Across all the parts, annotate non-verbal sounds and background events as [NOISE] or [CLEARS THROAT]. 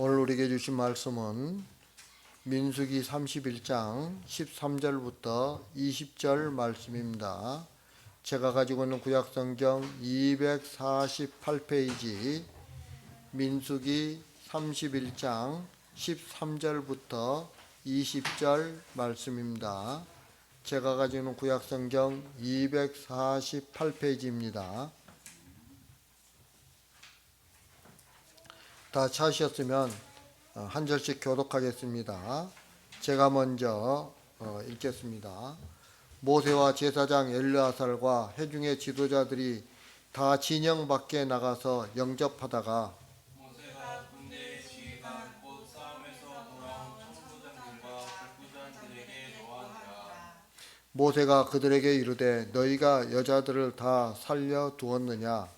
오늘 우리에게 주신 말씀은 민수기 31장 13절부터 20절 말씀입니다. 제가 가지고 있는 구약 성경 248페이지 민수기 31장 13절부터 20절 말씀입니다. 제가 가지고 있는 구약 성경 248페이지입니다. 다 찾으셨으면 어, 한 절씩 교독하겠습니다. 제가 먼저 어, 읽겠습니다. 모세와 제사장 엘르아살과 회중의 지도자들이 다 진영 밖에 나가서 영접하다가 모세가 그들에게 이르되 너희가 여자들을 다 살려 두었느냐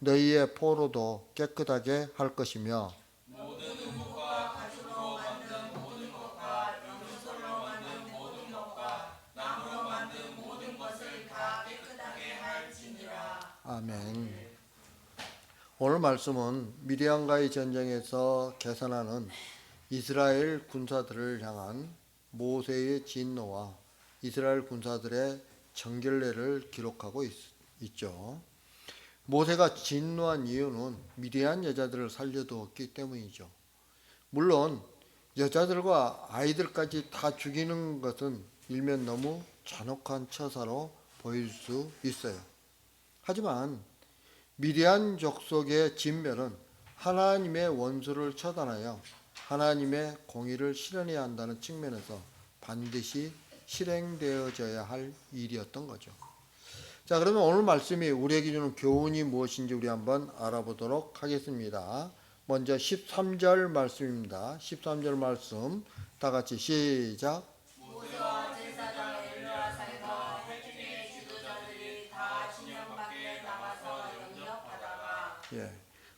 너희의 포로도 깨끗하게 할 것이며 아멘. 오늘 말씀은 미디안과의 전쟁에서 개선하는 이스라엘 군사들을 향한 모세의 진노와 이스라엘 군사들의 정결례를 기록하고 있, 있죠. 모세가 진노한 이유는 미디안 여자들을 살려두었기 때문이죠. 물론 여자들과 아이들까지 다 죽이는 것은 일면 너무 잔혹한 처사로 보일 수 있어요. 하지만 미디안 족속의 진멸은 하나님의 원수를 처단하여 하나님의 공의를 실현해야 한다는 측면에서 반드시 실행되어져야 할 일이었던 거죠. 자, 그러면 오늘 말씀이 우리에게 주는 교훈이 무엇인지 우리 한번 알아보도록 하겠습니다. 먼저 13절 말씀입니다. 13절 말씀 다 같이 시작. 예.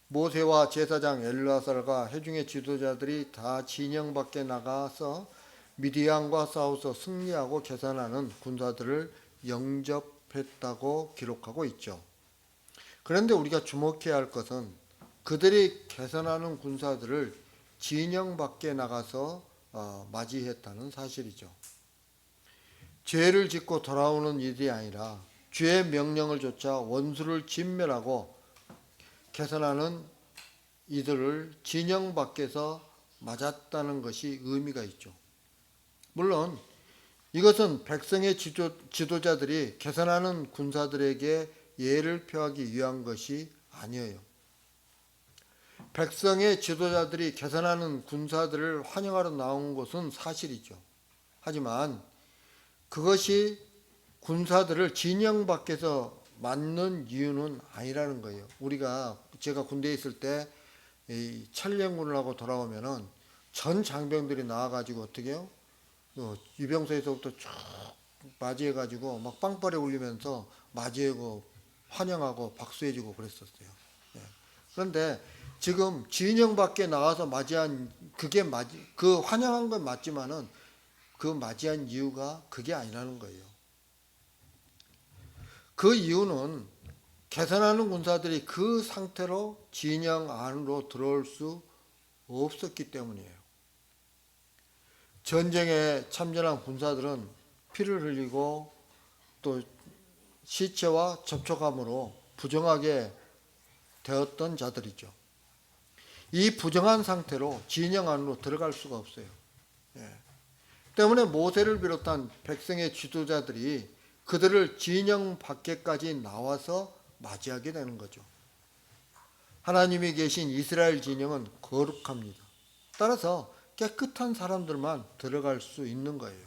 모세와 제사장 엘르아살과 회중의 지도자들이 다 진영 밖에 나가서 미디안과 싸워서 승리하고 계산하는 군사들을 영접 했다고 기록하고 있죠. 그런데 우리가 주목해야 할 것은 그들이 계산하는 군사들을 진영 밖에 나가서 어, 맞이했다는 사실이죠. 죄를 짓고 돌아오는 일이 아니라 죄의 명령을 쫓아 원수를 진멸하고 개선하는 이들을 진영 밖에서 맞았다는 것이 의미가 있죠. 물론 이것은 백성의 지도, 지도자들이 개선하는 군사들에게 예를 표하기 위한 것이 아니에요. 백성의 지도자들이 개선하는 군사들을 환영하러 나온 것은 사실이죠. 하지만 그것이 군사들을 진영 밖에서 맞는 이유는 아니라는 거예요. 우리가 제가 군대에 있을 때이 천령군을 하고 돌아오면은 전 장병들이 나와가지고 어떻게요? 어, 유병소에서부터 쭉 맞이해가지고 막 빵빠레 울리면서 맞이하고 환영하고 박수해주고 그랬었어요. 예. 그런데 지금 진영 밖에 나와서 맞이한 그게 맞이 그 환영한 건 맞지만은 그 맞이한 이유가 그게 아니라는 거예요. 그 이유는 개선하는 군사들이 그 상태로 진영 안으로 들어올 수 없었기 때문이에요. 전쟁에 참전한 군사들은 피를 흘리고 또 시체와 접촉함으로 부정하게 되었던 자들이죠. 이 부정한 상태로 진영 안으로 들어갈 수가 없어요. 예. 때문에 모세를 비롯한 백성의 지도자들이 그들을 진영 밖에까지 나와서 맞이하게 되는 거죠. 하나님이 계신 이스라엘 진영은 거룩합니다. 따라서 깨끗한 사람들만 들어갈 수 있는 거예요.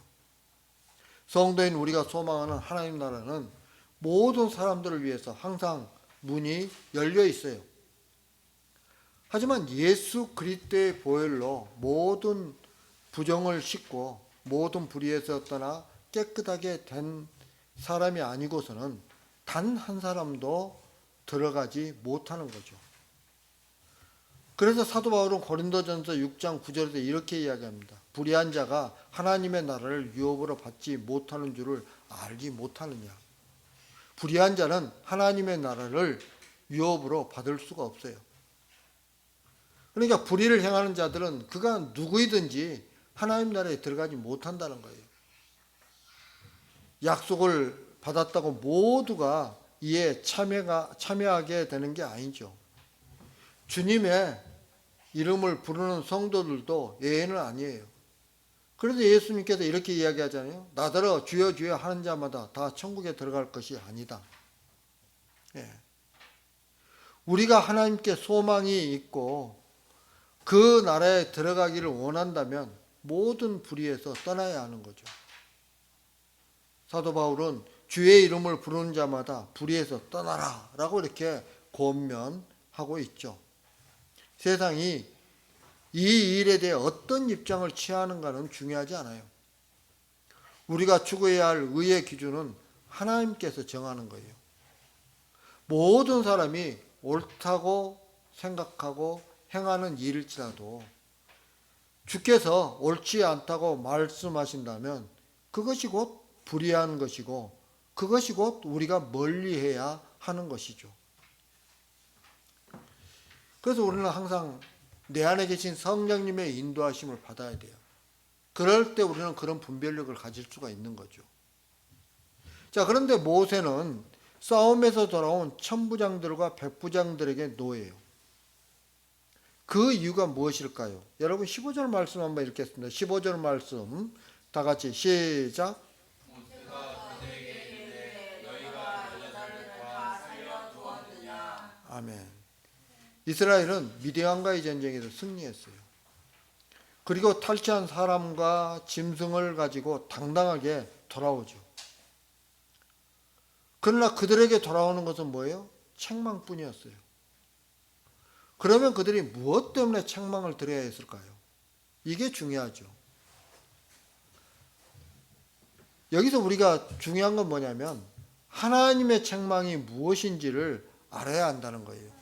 성도인 우리가 소망하는 하나님 나라는 모든 사람들을 위해서 항상 문이 열려 있어요. 하지만 예수 그리스도의 보혈로 모든 부정을 씻고 모든 불의에서 떠나 깨끗하게 된 사람이 아니고서는 단 한 사람도 들어가지 못하는 거죠. 그래서 사도 바울은 고린도전서 6장 9절에서 이렇게 이야기합니다. 불의한 자가 하나님의 나라를 유업으로 받지 못하는 줄을 알지 못하느냐. 불의한 자는 하나님의 나라를 유업으로 받을 수가 없어요. 그러니까 불의를 행하는 자들은 그가 누구이든지 하나님 나라에 들어가지 못한다는 거예요. 약속을 받았다고 모두가 이에 참여가, 참여하게 되는 게 아니죠. 주님의 이름을 부르는 성도들도 예외는 아니에요. 그래서 예수님께서 이렇게 이야기하잖아요. 나더러 주여 주여 하는 자마다 다 천국에 들어갈 것이 아니다. 예. 우리가 하나님께 소망이 있고 그 나라에 들어가기를 원한다면 모든 불의에서 떠나야 하는 거죠. 사도 바울은 주의 이름을 부르는 자마다 불의에서 떠나라 라고 이렇게 권면하고 있죠. 세상이 이 일에 대해 어떤 입장을 취하는가는 중요하지 않아요. 우리가 추구해야 할 의의 기준은 하나님께서 정하는 거예요. 모든 사람이 옳다고 생각하고 행하는 일일지라도 주께서 옳지 않다고 말씀하신다면 그것이 곧 불의한 것이고 그것이 곧 우리가 멀리해야 하는 것이죠. 그래서 우리는 항상 내 안에 계신 성령님의 인도하심을 받아야 돼요. 그럴 때 우리는 그런 분별력을 가질 수가 있는 거죠. 자, 그런데 모세는 싸움에서 돌아온 천부장들과 백부장들에게 노예요. 그 이유가 무엇일까요? 여러분 15절 말씀 한번 읽겠습니다. 15절 말씀 다 같이 시작. 이스라엘은 미디안과의 전쟁에서 승리했어요. 그리고 탈취한 사람과 짐승을 가지고 당당하게 돌아오죠. 그러나 그들에게 돌아오는 것은 뭐예요? 책망뿐이었어요. 그러면 그들이 무엇 때문에 책망을 드려야 했을까요? 이게 중요하죠. 여기서 우리가 중요한 건 뭐냐면 하나님의 책망이 무엇인지를 알아야 한다는 거예요.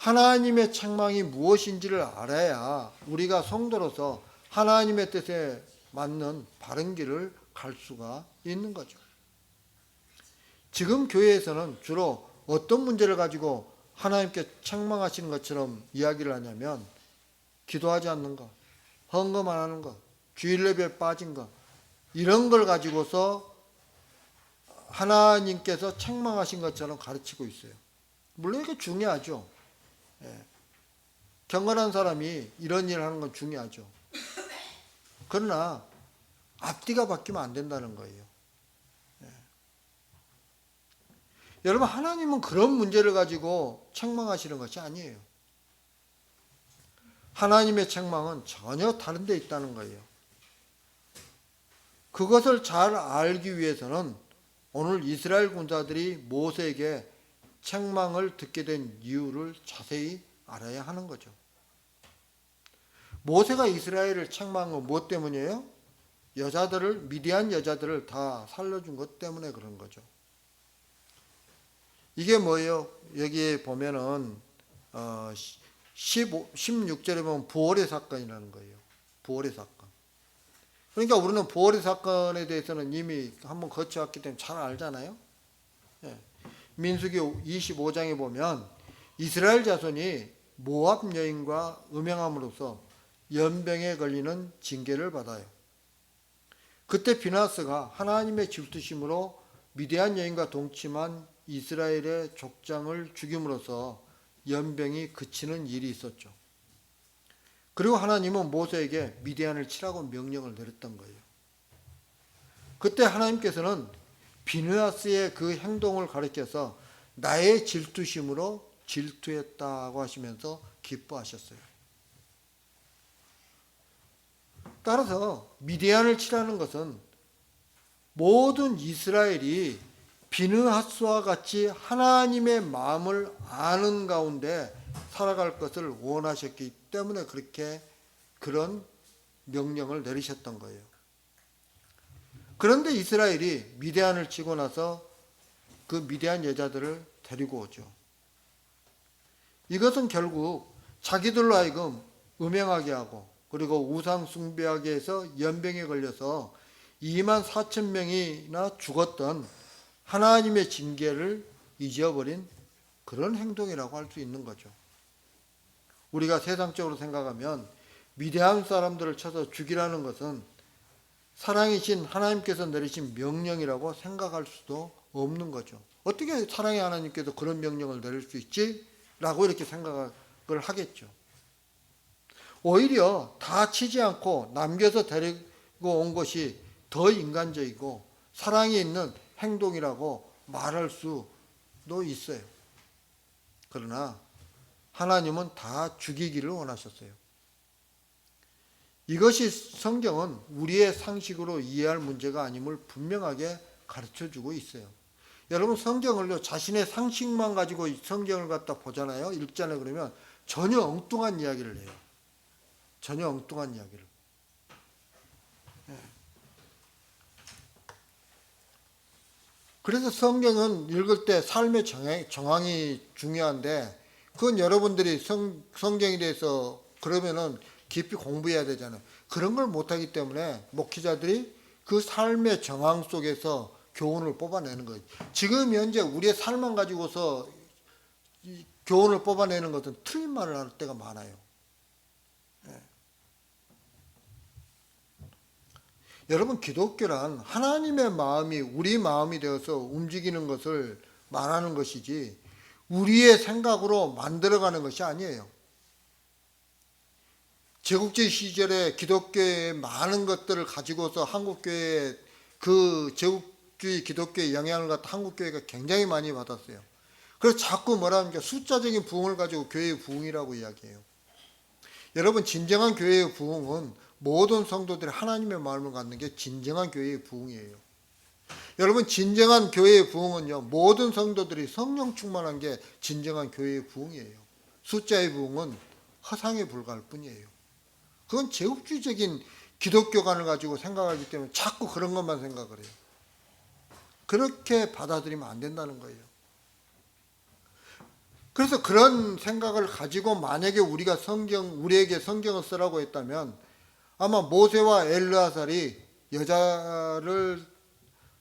하나님의 책망이 무엇인지를 알아야 우리가 성도로서 하나님의 뜻에 맞는 바른 길을 갈 수가 있는 거죠. 지금 교회에서는 주로 어떤 문제를 가지고 하나님께 책망하시는 것처럼 이야기를 하냐면 기도하지 않는 것, 헌금 안 하는 것, 주일 예배에 빠진 것 이런 걸 가지고서 하나님께서 책망하신 것처럼 가르치고 있어요. 물론 이게 중요하죠. 예. 경건한 사람이 이런 일을 하는 건 중요하죠. 그러나 앞뒤가 바뀌면 안 된다는 거예요. 예. 여러분 하나님은 그런 문제를 가지고 책망하시는 것이 아니에요. 하나님의 책망은 전혀 다른 데 있다는 거예요. 그것을 잘 알기 위해서는 오늘 이스라엘 군사들이 모세에게 책망을 듣게 된 이유를 자세히 알아야 하는 거죠. 모세가 이스라엘을 책망한 건 무엇 때문이에요? 여자들을 미디안 여자들을 다 살려준 것 때문에 그런 거죠. 이게 뭐예요? 여기에 보면은 어 15, 16절에 보면 부월의 사건이라는 거예요. 부월의 사건. 그러니까 우리는 부월의 사건에 대해서는 이미 한번 거쳐왔기 때문에 잘 알잖아요. 예. 민수기 25장에 보면 이스라엘 자손이 모압 여인과 음행함으로써 연병에 걸리는 징계를 받아요. 그때 비나스가 하나님의 질투심으로 미대한 여인과 동침한 이스라엘의 족장을 죽임으로써 연병이 그치는 일이 있었죠. 그리고 하나님은 모세에게 미대안을 치라고 명령을 내렸던 거예요. 그때 하나님께서는 비누아스의 그 행동을 가리켜서 나의 질투심으로 질투했다고 하시면서 기뻐하셨어요. 따라서 미디안을 치라는 것은 모든 이스라엘이 비느하스와 같이 하나님의 마음을 아는 가운데 살아갈 것을 원하셨기 때문에 그렇게 그런 명령을 내리셨던 거예요. 그런데 이스라엘이 미대안을 치고 나서 그 미대한 여자들을 데리고 오죠. 이것은 결국 자기들로 하여금 음행하게 하고 그리고 우상 숭배하게 해서 연병에 걸려서 2만 4천 명이나 죽었던 하나님의 징계를 잊어버린 그런 행동이라고 할 수 있는 거죠. 우리가 세상적으로 생각하면 미대한 사람들을 쳐서 죽이라는 것은 사랑이신 하나님께서 내리신 명령이라고 생각할 수도 없는 거죠. 어떻게 사랑의 하나님께서 그런 명령을 내릴 수 있지? 라고 이렇게 생각을 하겠죠. 오히려 다 치지 않고 남겨서 데리고 온 것이 더 인간적이고 사랑이 있는 행동이라고 말할 수도 있어요. 그러나 하나님은 다 죽이기를 원하셨어요. 이것이 성경은 우리의 상식으로 이해할 문제가 아님을 분명하게 가르쳐 주고 있어요. 여러분 성경을요 자신의 상식만 가지고 성경을 갖다 보잖아요. 읽잖아요. 그러면 전혀 엉뚱한 이야기를 해요. 전혀 엉뚱한 이야기를. 예. 그래서 성경은 읽을 때 삶의 정황, 정황이 중요한데 그건 여러분들이 성, 성경에 대해서 그러면은 깊이 공부해야 되잖아요. 그런 걸 못하기 때문에 목회자들이 그 삶의 정황 속에서 교훈을 뽑아내는 거예요. 지금 현재 우리의 삶만 가지고서 이 교훈을 뽑아내는 것은 틀린 말을 할 때가 많아요. 예. 여러분 기독교란 하나님의 마음이 우리 마음이 되어서 움직이는 것을 말하는 것이지 우리의 생각으로 만들어가는 것이 아니에요. 제국주의 시절에 기독교의 많은 것들을 가지고서 한국교회 그 제국주의 기독교의 영향을 갖다 한국교회가 굉장히 많이 받았어요. 그래서 자꾸 뭐라니까 숫자적인 부흥을 가지고 교회의 부흥이라고 이야기해요. 여러분 진정한 교회의 부흥은 모든 성도들이 하나님의 마음을 갖는 게 진정한 교회의 부흥이에요. 여러분 진정한 교회의 부흥은요 모든 성도들이 성령 충만한 게 진정한 교회의 부흥이에요. 숫자의 부흥은 허상에 불과할 뿐이에요. 그건 제국주의적인 기독교관을 가지고 생각하기 때문에 자꾸 그런 것만 생각을 해요. 그렇게 받아들이면 안 된다는 거예요. 그래서 그런 생각을 가지고 만약에 우리가 성경 우리에게 성경을 쓰라고 했다면 아마 모세와 엘르아살이 여자를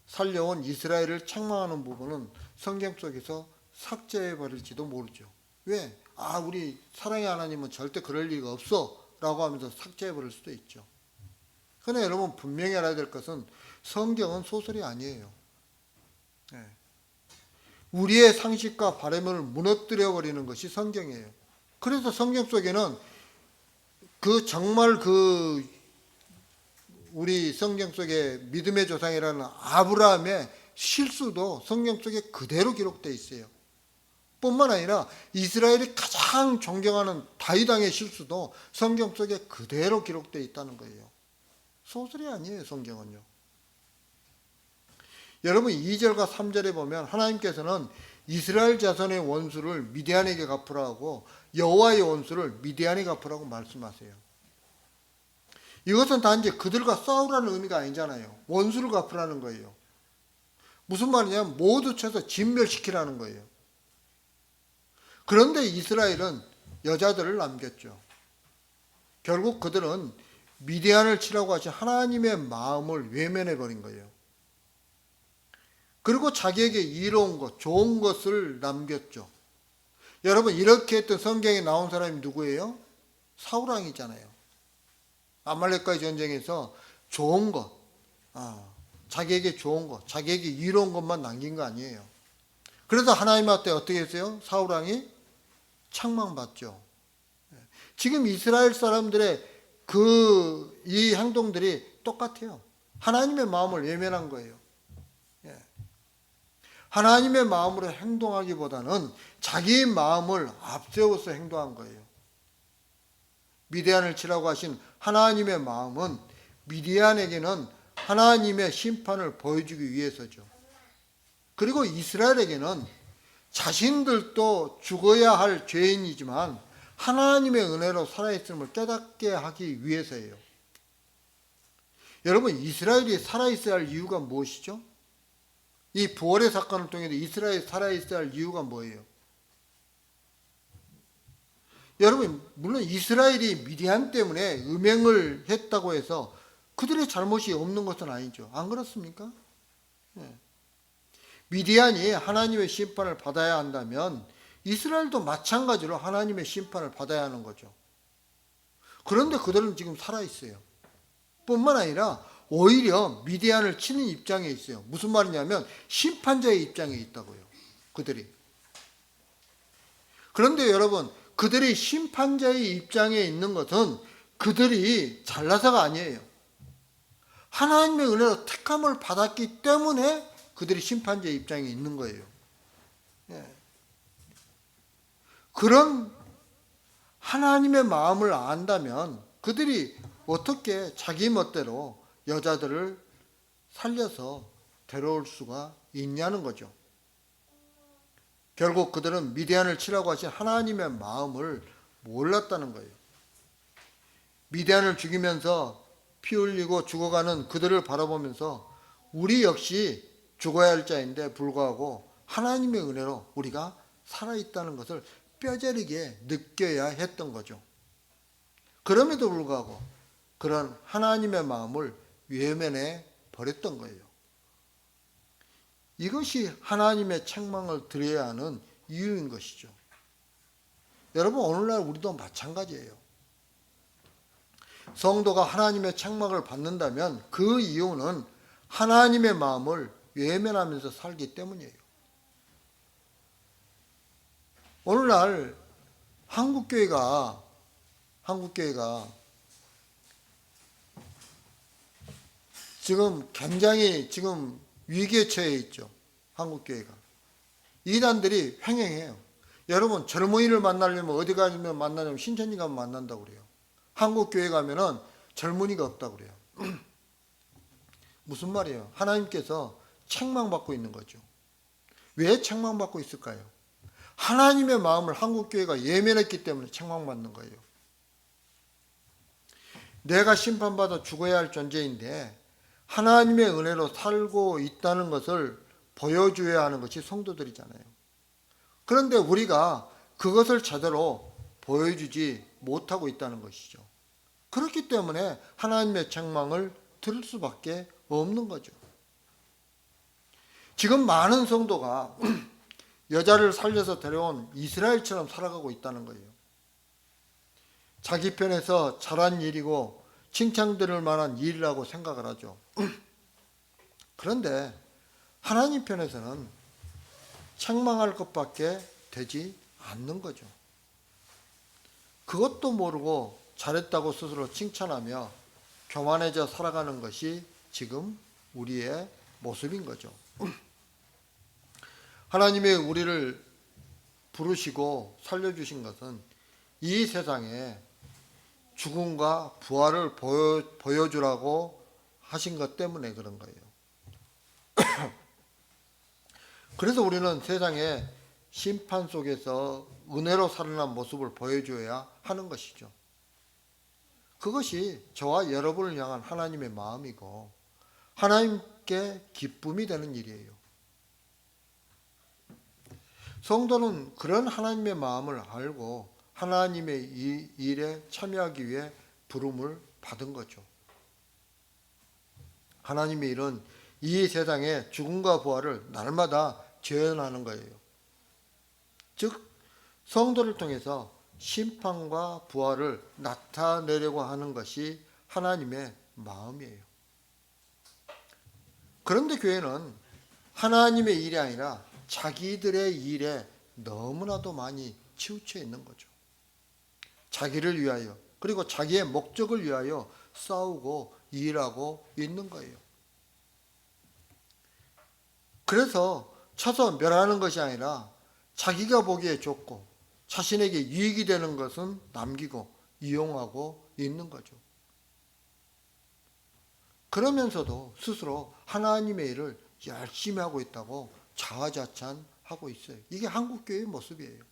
살려온 이스라엘을 책망하는 부분은 성경 속에서 삭제해 버릴지도 모르죠. 왜? 아, 우리 사랑의 하나님은 절대 그럴 리가 없어. 라고 하면서 삭제해 버릴 수도 있죠. 그러나 여러분 분명히 알아야 될 것은 성경은 소설이 아니에요. 네. 우리의 상식과 바람을 무너뜨려 버리는 것이 성경이에요. 그래서 성경 속에는 그 정말 그 우리 성경 속에 믿음의 조상이라는 아브라함의 실수도 성경 속에 그대로 기록되어 있어요. 뿐만 아니라 이스라엘이 가장 존경하는 다윗왕의 실수도 성경 속에 그대로 기록되어 있다는 거예요. 소설이 아니에요, 성경은요. 여러분 2절과 3절에 보면 하나님께서는 이스라엘 자손의 원수를 미디안에게 갚으라고 여호와의 원수를 미디안에 갚으라고 말씀하세요. 이것은 단지 그들과 싸우라는 의미가 아니잖아요. 원수를 갚으라는 거예요. 무슨 말이냐면 모두 쳐서 진멸시키라는 거예요. 그런데 이스라엘은 여자들을 남겼죠. 결국 그들은 미디안을 치라고 하신 하나님의 마음을 외면해 버린 거예요. 그리고 자기에게 이로운 것, 좋은 것을 남겼죠. 여러분 이렇게 했던 성경에 나온 사람이 누구예요? 사우랑이잖아요. 아말렉과의 전쟁에서 좋은 것, 아, 자기에게 좋은 것, 자기에게 이로운 것만 남긴 거 아니에요. 그래서 하나님한테 어떻게 했어요? 사우랑이 책망받죠. 지금 이스라엘 사람들의 그 이 행동들이 똑같아요. 하나님의 마음을 외면한 거예요. 예. 하나님의 마음으로 행동하기보다는 자기 마음을 앞세워서 행동한 거예요. 미디안을 치라고 하신 하나님의 마음은 미디안에게는 하나님의 심판을 보여주기 위해서죠. 그리고 이스라엘에게는 자신들도 죽어야 할 죄인이지만 하나님의 은혜로 살아있음을 깨닫게 하기 위해서예요. 여러분, 이스라엘이 살아있어야 할 이유가 무엇이죠? 이 부활의 사건을 통해서 이스라엘이 살아있어야 할 이유가 뭐예요? 여러분, 물론 이스라엘이 미디안 때문에 음행을 했다고 해서 그들의 잘못이 없는 것은 아니죠. 안 그렇습니까? 네. 미디안이 하나님의 심판을 받아야 한다면 이스라엘도 마찬가지로 하나님의 심판을 받아야 하는 거죠. 그런데 그들은 지금 살아있어요. 뿐만 아니라 오히려 미디안을 치는 입장에 있어요. 무슨 말이냐면 심판자의 입장에 있다고요. 그들이. 그런데 여러분, 그들이 심판자의 입장에 있는 것은 그들이 잘나서가 아니에요. 하나님의 은혜로 택함을 받았기 때문에 그들이 심판자의 입장에 있는 거예요. 예. 그런 하나님의 마음을 안다면 그들이 어떻게 자기 멋대로 여자들을 살려서 데려올 수가 있냐는 거죠. 결국 그들은 미디안을 치라고 하신 하나님의 마음을 몰랐다는 거예요. 미디안을 죽이면서 피 흘리고 죽어가는 그들을 바라보면서 우리 역시 죽어야 할 자인데 불구하고 하나님의 은혜로 우리가 살아있다는 것을 뼈저리게 느껴야 했던 거죠. 그럼에도 불구하고 그런 하나님의 마음을 외면해 버렸던 거예요. 이것이 하나님의 책망을 드려야 하는 이유인 것이죠. 여러분, 오늘날 우리도 마찬가지예요. 성도가 하나님의 책망을 받는다면 그 이유는 하나님의 마음을 외면하면서 살기 때문이에요. 오늘날 한국교회가 한국교회가 지금 굉장히 지금 위기에 처해 있죠. 한국교회가. 이단들이 횡행해요. 여러분 젊은이를 만나려면 어디 가면 만나냐면 신천지 가면 만난다고 그래요. 한국교회 가면은 젊은이가 없다고 그래요. [CLEARS THROAT] 무슨 말이에요? 하나님께서 책망받고 있는 거죠. 왜 책망받고 있을까요? 하나님의 마음을 한국교회가 예면했기 때문에 책망받는 거예요. 내가 심판받아 죽어야 할 존재인데 하나님의 은혜로 살고 있다는 것을 보여줘야 하는 것이 성도들이잖아요. 그런데 우리가 그것을 제대로 보여주지 못하고 있다는 것이죠. 그렇기 때문에 하나님의 책망을 들을 수밖에 없는 거죠. 지금 많은 성도가 [CLEARS THROAT] 여자를 살려서 데려온 이스라엘처럼 살아가고 있다는 거예요. 자기 편에서 잘한 일이고 칭찬들을 만한 일이라고 생각을 하죠. [CLEARS THROAT] 그런데 하나님 편에서는 책망할 것밖에 되지 않는 거죠. 그것도 모르고 잘했다고 스스로 칭찬하며 교만해져 살아가는 것이 지금 우리의 모습인 거죠. [CLEARS THROAT] 하나님의 우리를 부르시고 살려주신 것은 이 세상에 죽음과 부활을 보여, 보여주라고 하신 것 때문에 그런 거예요. [CLEARS THROAT] 그래서 우리는 세상에 심판 속에서 은혜로 살아난 모습을 보여줘야 하는 것이죠. 그것이 저와 여러분을 향한 하나님의 마음이고 하나님께 기쁨이 되는 일이에요. 성도는 그런 하나님의 마음을 알고 하나님의 이 일에 참여하기 위해 부름을 받은 거죠. 하나님의 일은 이 세상에 죽음과 부활을 날마다 재현하는 거예요. 즉 성도를 통해서 심판과 부활을 나타내려고 하는 것이 하나님의 마음이에요. 그런데 교회는 하나님의 일이 아니라 자기들의 일에 너무나도 많이 치우쳐 있는 거죠. 자기를 위하여 그리고 자기의 목적을 위하여 싸우고 일하고 있는 거예요. 그래서 쳐서 멸하는 것이 아니라 자기가 보기에 좋고 자신에게 유익이 되는 것은 남기고 이용하고 있는 거죠. 그러면서도 스스로 하나님의 일을 열심히 하고 있다고 자화자찬하고 있어요. 이게 한국교회의 모습이에요.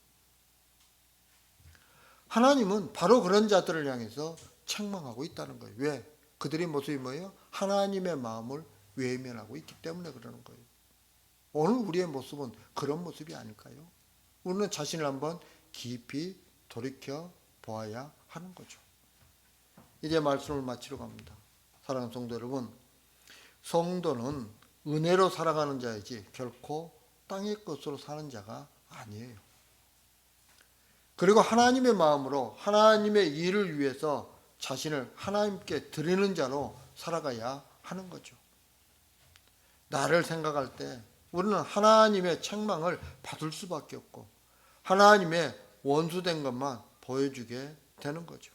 하나님은 바로 그런 자들을 향해서 책망하고 있다는 거예요. 왜? 그들의 모습이 뭐예요? 하나님의 마음을 외면하고 있기 때문에 그러는 거예요. 오늘 우리의 모습은 그런 모습이 아닐까요? 우리는 자신을 한번 깊이 돌이켜 보아야 하는 거죠. 이제 말씀을 마치러 갑니다. 사랑하는 성도 여러분, 성도는 은혜로 살아가는 자이지 결코 땅의 것으로 사는 자가 아니에요. 그리고 하나님의 마음으로 하나님의 일을 위해서 자신을 하나님께 드리는 자로 살아가야 하는 거죠. 나를 생각할 때 우리는 하나님의 책망을 받을 수밖에 없고 하나님의 원수된 것만 보여주게 되는 거죠.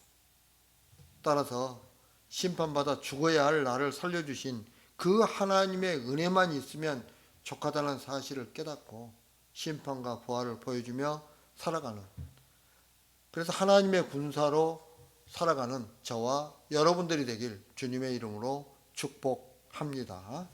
따라서 심판받아 죽어야 할 나를 살려주신 그 하나님의 은혜만 있으면 족하다는 사실을 깨닫고 심판과 부활을 보여주며 살아가는 그래서 하나님의 군사로 살아가는 저와 여러분들이 되길 주님의 이름으로 축복합니다.